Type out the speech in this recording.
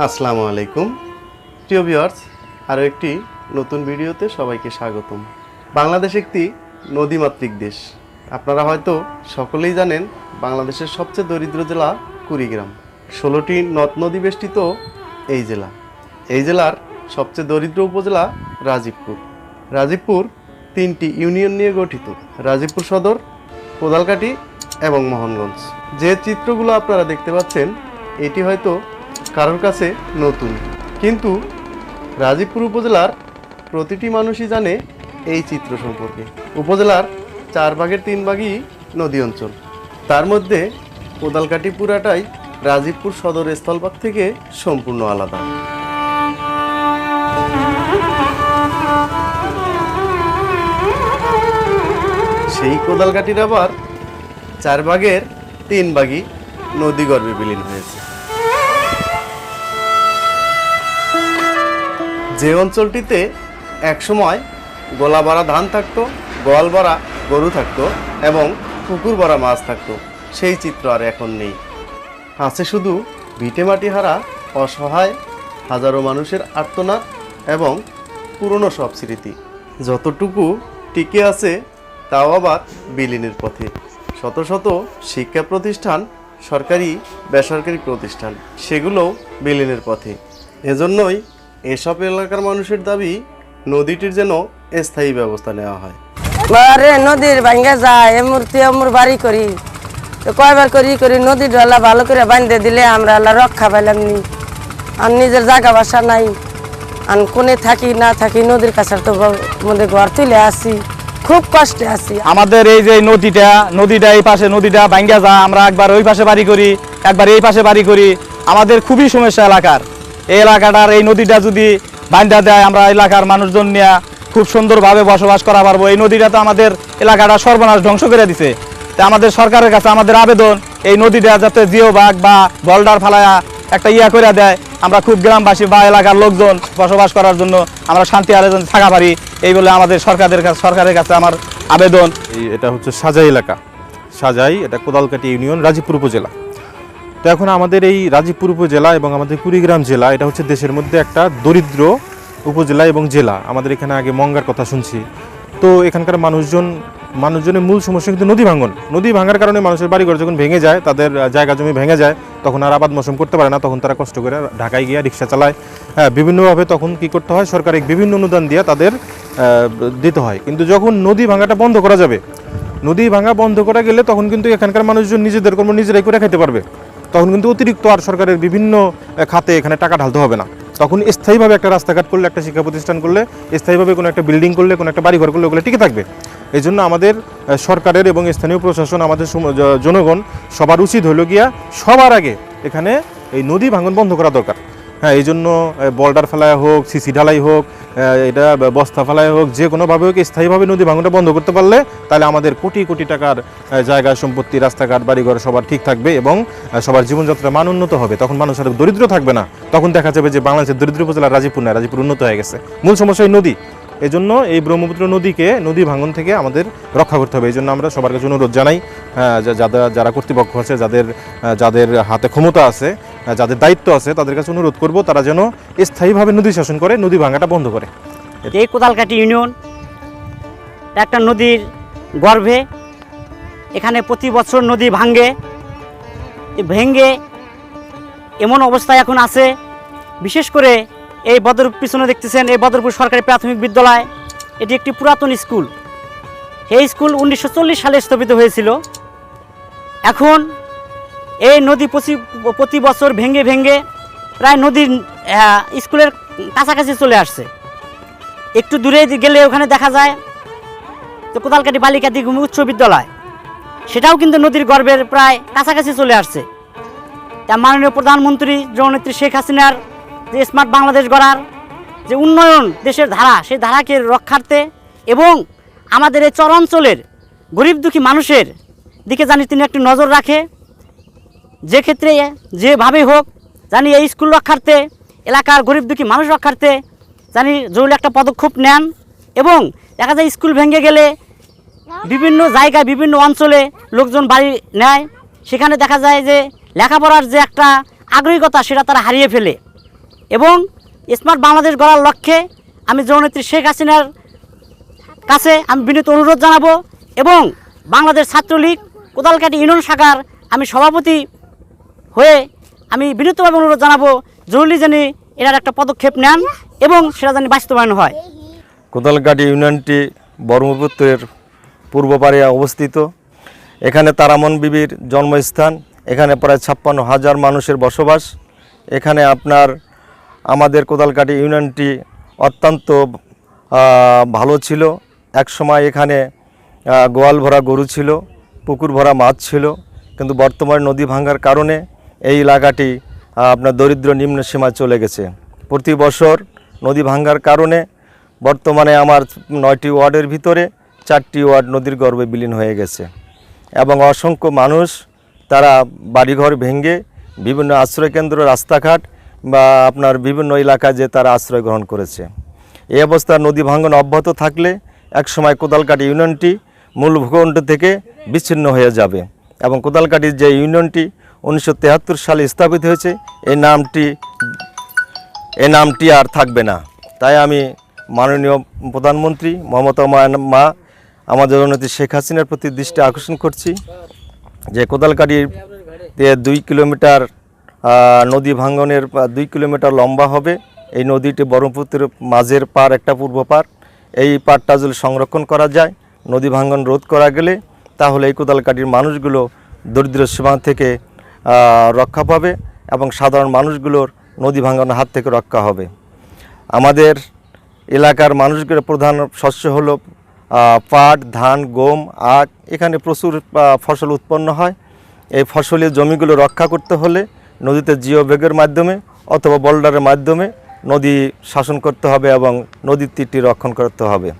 আসসালামু আলাইকুম। প্রিয় ভিউয়ার্স, আরও একটি নতুন ভিডিওতে সবাইকে স্বাগতম। বাংলাদেশ একটি নদীমাতৃক দেশ। আপনারা হয়তো সকলেই জানেন, বাংলাদেশের সবচেয়ে দরিদ্র জেলা কুড়িগ্রাম। ষোলোটি নদ নদী বেষ্টিত এই জেলা। এই জেলার সবচেয়ে দরিদ্র উপজেলা রাজীবপুর। রাজীবপুর তিনটি ইউনিয়ন নিয়ে গঠিত। রাজীবপুর সদর কোদালকাটি এবং মোহনগঞ্জ। যে চিত্রগুলো আপনারা দেখতে পাচ্ছেন, এটি হয়তো কারোর কাছে নতুন। কিন্তু রাজীবপুর উপজেলার প্রতিটি মানুষই জানে এই চিত্র সম্পর্কে। উপজেলার চার ভাগের তিন ভাগই নদী অঞ্চল। তার মধ্যে কোদালকাটি পুরাটাই রাজীবপুর সদর স্থলভাগ থেকে সম্পূর্ণ আলাদা। সেই কোদালকাটির আবার চার ভাগের তিন ভাগই নদী গর্ভে বিলীন হয়েছে। যে অঞ্চলটিতে একসময় গোলা ভরা ধান থাকতো গোয়াল ভরা গরু থাকতো এবং পুকুর ভরা মাছ থাকতো, সেই চিত্র আর এখন নেই। আছে শুধু ভিটে মাটি হারা, অসহায়, হাজারো মানুষের আর্তনাদ এবং পুরনো সব স্মৃতি। যতটুকু টিকে আছে, তাও আবার বিলীনের পথে। শত শত শিক্ষা প্রতিষ্ঠান, সরকারি, বেসরকারি প্রতিষ্ঠান, সেগুলোও বিলীনের পথে। এজন্যই এসব এলাকার মানুষের দাবি নদীটির যেন স্থায়ী ব্যবস্থা নেওয়া হয়। আরে নদীর ভাঙ্গা যায় এমূর্তি এমুর বাড়ি করি। তো কয়বার করি করি নদীর ডলা ভালো করে বাঁধতে দিলে আমরা আল্লাহ রক্ষা পাইলাম নি। আর নিজের জায়গা বাসা নাই। আর কোনে থাকি না থাকি নদীর কাছে তো মধ্যে ঘর তুলে আসি। খুব কষ্টে আছি আমাদের এই যে নদীটা নদীটা এই পাশে নদীটা ভাঙ্গা যা আমরা একবার ওই পাশে বাড়ি করি একবার এই পাশে বাড়ি করি। আমাদের খুবই সমস্যা এলাকার। এই এলাকাটার এই নদীটা যদি বান্ধা দেয়, আমরা এলাকার মানুষজন নিয়ে খুব সুন্দরভাবে বসবাস করা পারব। এই নদীটা তো আমাদের এলাকাটা সর্বনাশ ধ্বংস করে দিছে। তা আমাদের সরকারের কাছে আমাদের আবেদন, এই নদীটা যাতে জিও বাঘ বা বলডার ফালায়া একটা ইয়া করে দেয়। আমরা খুব গ্রামবাসী বা এলাকার লোকজন বসবাস করার জন্য আমরা শান্তি আয়োজন থাকা পারি। এই বলে আমাদের সরকারের কাছে সরকারের কাছে আমার আবেদন। এটা হচ্ছে সাজাই এলাকা। সাজাই, এটা কোদালকাটি ইউনিয়ন, রাজীবপুর উপজেলা। তো এখন আমাদের এই রাজীবপুর উপজেলা এবং আমাদের কুড়িগ্রাম জেলা, এটা হচ্ছে দেশের মধ্যে একটা দরিদ্র উপজেলা এবং জেলা। আমাদের এখানে আগে মঙ্গার কথা শুনছি। তো এখানকার মানুষজন, মানুষজনের মূল সমস্যা কিন্তু নদী ভাঙন। নদী ভাঙার কারণে মানুষের বাড়িঘর যখন ভেঙে যায়, তাদের জায়গা জমি ভেঙে যায়, তখন আর আবাদ মৌসুম করতে পারে না। তখন তারা কষ্ট করে ঢাকায় গিয়ে রিক্সা চালায়। হ্যাঁ বিভিন্নভাবে তখন কি করতে হয়? সরকারি বিভিন্ন অনুদান দিয়ে তাদের দিতে হয়। কিন্তু যখন নদী ভাঙাটা বন্ধ করা যাবে, নদী ভাঙা বন্ধ করা গেলে তখন কিন্তু এখানকার মানুষজন নিজেদের কর্ম নিজেরাই করে খেতে পারবে। তখন কিন্তু অতিরিক্ত আর সরকারের বিভিন্ন খাতে এখানে টাকা ঢালতে হবে না। তখন স্থায়ীভাবে একটা রাস্তাঘাট করলে, একটা শিক্ষা প্রতিষ্ঠান করলে, স্থায়ীভাবে কোনো একটা বিল্ডিং করলে, কোনো একটা বাড়িঘর করলে, ওগুলো টিকে থাকবে। এই জন্য আমাদের সরকারের এবং স্থানীয় প্রশাসন, আমাদের জনগণ সবার উচিত হলো গিয়া সবার আগে এখানে এই নদী ভাঙন বন্ধ করা দরকার। হ্যাঁ এই জন্য বল্ডার ফেলায় হোক সিসি ঢালাই হোক এটা বস্তা ফেলায় হোক যে কোনোভাবে হোক স্থায়ীভাবে নদী ভাঙনটা বন্ধ করতে পারলে তাহলে আমাদের কোটি কোটি টাকার জায়গা সম্পত্তি রাস্তাঘাট বাড়িঘর সবার ঠিক থাকবে এবং সবার জীবনযাত্রার মান উন্নত হবে। তখন মানুষ আর দরিদ্র থাকবে না। তখন দেখা যাবে যে বাংলাদেশের দরিদ্র উপজেলা রাজীবপুর না রাজীপুর উন্নত হয়ে গেছে। মূল সমস্যা এই নদী। এই জন্য এই ব্রহ্মপুত্র নদীকে নদী ভাঙন থেকে আমাদের রক্ষা করতে হবে। এই জন্য আমরা সবার কাছে অনুরোধ জানাই আহ, যা- যাদের যারা কর্তৃপক্ষ আছে যাদের যাদের হাতে ক্ষমতা আছে যাদের দায়িত্ব আছে তাদের কাছে অনুরোধ করব, তারা যেন স্থায়ীভাবে নদী শাসন করে, নদী ভাঙাটা বন্ধ করে। এই কোদালকাটি ইউনিয়ন, একটা নদীর গর্ভে, এখানে প্রতি বছর নদী ভাঙ্গে ভেঙ্গে এমন অবস্থায় এখন আছে। বিশেষ করে এই বদর পিছনে দেখতেছেন, এই বদরপুর সরকারি প্রাথমিক বিদ্যালয়, এটি একটি পুরাতন স্কুল। এই স্কুল উনিশশো চল্লিশ সালে স্থাপিত হয়েছিল। এখন এই নদী প্রতি প্রতি বছর ভেঙ্গে ভেঙ্গে প্রায় নদীর স্কুলের কাছাকাছি চলে আসছে। একটু দূরে গেলে ওখানে দেখা যায় তো কোদালকাটি বালিকা দিগুমি উচ্চ বিদ্যালয়। সেটাও কিন্তু নদীর গর্ভের প্রায় কাছাকাছি চলে আসছে। তা মাননীয় প্রধানমন্ত্রী জননেত্রী শেখ হাসিনার যে স্মার্ট বাংলাদেশ গড়ার যে উন্নয়ন দেশের ধারা, সেই ধারাকে রক্ষার্থে এবং আমাদের এই চরাঞ্চলের গরিব দুঃখী মানুষের দিকে জানি তিনি একটু নজর রাখে। যে ক্ষেত্রে যেভাবে হোক, জানি এই স্কুল রক্ষার্থে, এলাকার গরিব দুঃখী মানুষ রক্ষার্থে, জানি জরুরি একটা পদক্ষেপ নেন এবং দেখা যায় স্কুল ভেঙে গেলে বিভিন্ন জায়গায়, বিভিন্ন অঞ্চলে লোকজন বাড়ি নেয়। সেখানে দেখা যায় যে লেখাপড়ার যে একটা আগ্রহিকতা, সেটা তারা হারিয়ে ফেলে। এবং স্মার্ট বাংলাদেশ গড়ার লক্ষ্যে আমি জননেত্রী শেখ হাসিনার কাছে আমি বিনীত অনুরোধ জানাব এবং বাংলাদেশ ছাত্রলীগ কোদালকাটি ইউনিয়ন শাখার আমি সভাপতি হয়ে আমি বিনীতভাবে অনুরোধ জানাব, জরুরি যেন এটার একটা পদক্ষেপ নেন এবং সেটা যেন বাস্তবায়ন হয়। কোদালকাটি ইউনিয়নটি ব্রহ্মপুত্রের পূর্ব পারে অবস্থিত। এখানে তারামন বিবির জন্মস্থান, এখানে প্রায় ছাপ্পান্ন হাজার মানুষের বসবাস। এখানে আপনার আমাদের কোদালকাটি ইউনিয়নটি অত্যন্ত ভালো ছিল। এক সময় এখানে গোয়াল ভরা গরু ছিল, পুকুর ভরা মাছ ছিল। কিন্তু বর্তমানে নদী ভাঙার কারণে এই এলাকাটি আপনার দরিদ্র নিম্ন সীমায় চলে গেছে। প্রতি বছর নদী ভাঙ্গার কারণে বর্তমানে আমার নয়টি ওয়ার্ডের ভিতরে চারটি ওয়ার্ড নদীর গর্ভে বিলীন হয়ে গেছে এবং অসংখ্য মানুষ তারা বাড়িঘর ভেঙে বিভিন্ন আশ্রয়কেন্দ্র, রাস্তাঘাট বা আপনার বিভিন্ন এলাকায় যে তারা আশ্রয় গ্রহণ করেছে। এই অবস্থায় নদী ভাঙ্গন অব্যাহত থাকলে একসময় কোদালকাটি ইউনিয়নটি মূল ভূখণ্ড থেকে বিচ্ছিন্ন হয়ে যাবে এবং কোদালকাটির যে ইউনিয়নটি উনিশশো সালে স্থাপিত হয়েছে। এই নামটি এ নামটি আর থাকবে না। তাই আমি মাননীয় প্রধানমন্ত্রী মমতা মা- আমাদের জননেত্রী শেখ হাসিনার প্রতি দৃষ্টি আকর্ষণ করছি যে কোদালকাটির দুই কিলোমিটার নদী ভাঙ্গনের দুই কিলোমিটার লম্বা হবে। এই নদীটি ব্রহ্মপুত্রের মাঝের পার, একটা পূর্ব পার। এই পারটা যদি সংরক্ষণ করা যায়, নদী ভাঙ্গন রোধ করা গেলে, তাহলে এই কোদালকাটির মানুষগুলো দরিদ্র সীমা থেকে রক্ষা পাবে এবং সাধারণ মানুষগুলোর নদী ভাঙ্গনের হাত থেকে রক্ষা হবে। আমাদের এলাকার মানুষগুলোর প্রধান শস্য হলো পাট, ধান, গম, আখ। এখানে প্রচুর ফসল উৎপন্ন হয়। এই ফসলের জমিগুলো রক্ষা করতে হলে নদীতে জিও বেগের মাধ্যমে অথবা বোল্ডারের মাধ্যমে নদী শাসন করতে হবে এবং নদীর তীরটি রক্ষণ করতে হবে।